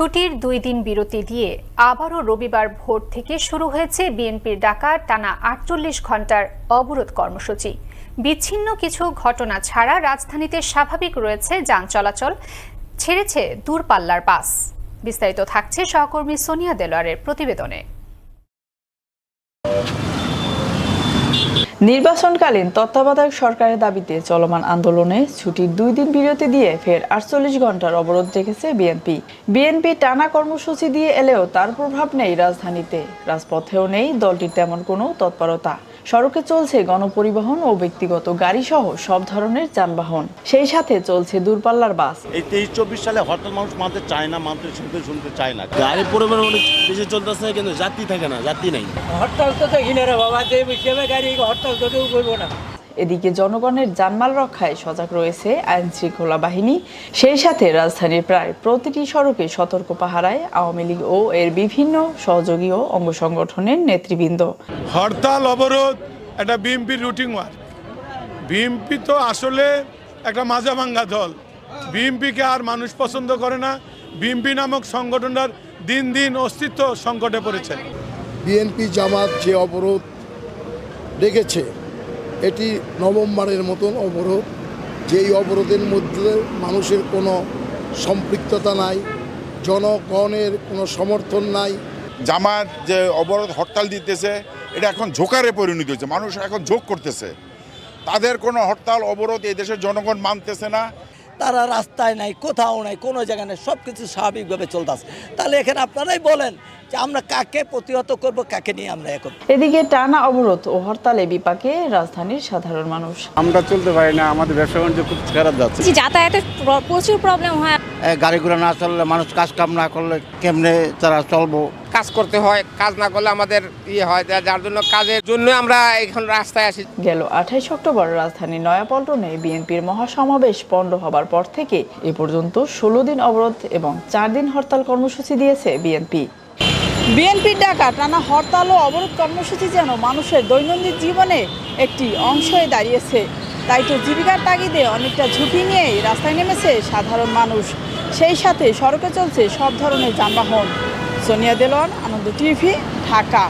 ছুটির দুই দিন বিরতি দিয়ে আবারও রবিবার ভোর থেকে শুরু হয়েছে বিএনপির ডাকা টানা আটচল্লিশ ঘণ্টার অবরোধ কর্মসূচি। বিচ্ছিন্ন কিছু ঘটনা ছাড়া রাজধানীতে স্বাভাবিক রয়েছে যান চলাচল, ছেড়েছে দূরপাল্লার বাস। বিস্তারিত থাকছে সহকর্মী সোনিয়া দেলোয়ারের প্রতিবেদনে। নির্বাচনকালীন তত্ত্বাবধায়ক সরকারের দাবিতে চলমান আন্দোলনে ছুটির দুই দিন বিরতি দিয়ে ফের আটচল্লিশ ঘণ্টার অবরোধ রেখেছে বিএনপি। বিএনপি টানা কর্মসূচি দিয়ে এলেও তার প্রভাব নেই রাজধানীতে। রাজপথেও নেই দলটির তেমন কোনো তৎপরতা। সড়কে চলছে গণপরিবহন ও ব্যক্তিগত গাড়ি সহ সব ধরনের যানবাহন। সেই সাথে চলছে দূরপাল্লার বাস। এই তেইশ চব্বিশ সালে হরতাল মানুষ মানতে চায় না মানতে শুনতে শুনতে চায় না। গাড়ি পরিমাণ অনেক বেশি চলতেছে কিন্তু যাত্রী থাকে না যাত্রী নেই। হরতাল তো দেখি না রে বাবা যে হিসেবে গাড়ি হরতাল তো কেউ করব না। এদিকে জনগণের জানমাল রক্ষায় সজাগ রয়েছে আইন শৃঙ্খলা বাহিনী। সেই সাথে রাজধানীর প্রায় প্রতিটি সড়কে সতর্ক পাহারায় আওয়ামী লীগ ও এর বিভিন্ন সহযোগী ও অঙ্গ সংগঠনের নেতৃবৃন্দ। হরতাল অবরোধ একটা বিএনপির রুটিন ওয়ার্ক বিএনপি তো আসলে একটা মাজা ভাঙ্গা দল। বিএনপিকে আর মানুষ পছন্দ করে না। বিএনপি নামক সংগঠনটার দিন দিন অস্তিত্ব সংকটে পড়েছে। বিএনপি জামাত যে অবরোধ ডেকেছে এটি নবমবারের মতন অবরোধ। যেই অবরোধের মধ্যে মানুষের কোনো সম্পৃক্ততা নাই, জনগণের কোনো সমর্থন নাই। জামাত যে অবরোধ হরতাল দিতেছে, এটা এখন ঝোঁকারে পরিণত হয়েছে, মানুষ এখন ঝোঁক করতেছে। তাদের কোনো হরতাল, অবরোধ এই দেশের জনগণ মানতেছে না। তারা রাস্তায় নাই কোথাও নাই কোনো জায়গায় নাই সব কিছু স্বাভাবিকভাবে চলতেছে। তাহলে এখানে আপনারাই বলেন যে আমরা কাকে প্রতিহত করব কাকে নিয়ে আমরা এখন এদিকে টানা অবরোধ ও হরতালে বিপাকে রাজধানীর সাধারণ মানুষ। আমরা চলতে পারি না আমাদের ব্যবসা বাণিজ্য খুব খারাপ যাচ্ছে। যাতায়াতের প্রচুর প্রবলেম হয়। গাড়ি ঘোড়া না চললে মানুষ কাজ কাম না করলে কেমনে তারা চলবো? কাজ করতে হয় কাজ না করলে আমাদের ইয়ে হয় যার জন্য কাজের জন্য আমরা এখন রাস্তায় আসি। গেল আঠাইশ অক্টোবর রাজধানীর নয়াপল্টনে বিএনপির মহাসমাবেশ পণ্ড হবার পর থেকে এ পর্যন্ত ষোলো দিন অবরোধ এবং চার দিন হরতাল কর্মসূচি দিয়েছে বিএনপি। বিএনপির ডাকা টানা হরতাল ও অবরোধ কর্মসূচি যেন মানুষের দৈনন্দিন জীবনে একটি অংশ হয়ে দাঁড়িয়েছে। তাই তো জীবিকার তাগিদে অনেকটা ঝুঁকি নিয়েই রাস্তায় নেমেছে সাধারণ মানুষ। সেই সাথে সড়কে চলছে সব ধরনের যানবাহন। সোনিয়া দেলন আনন্দ টিভি, ঢাকা।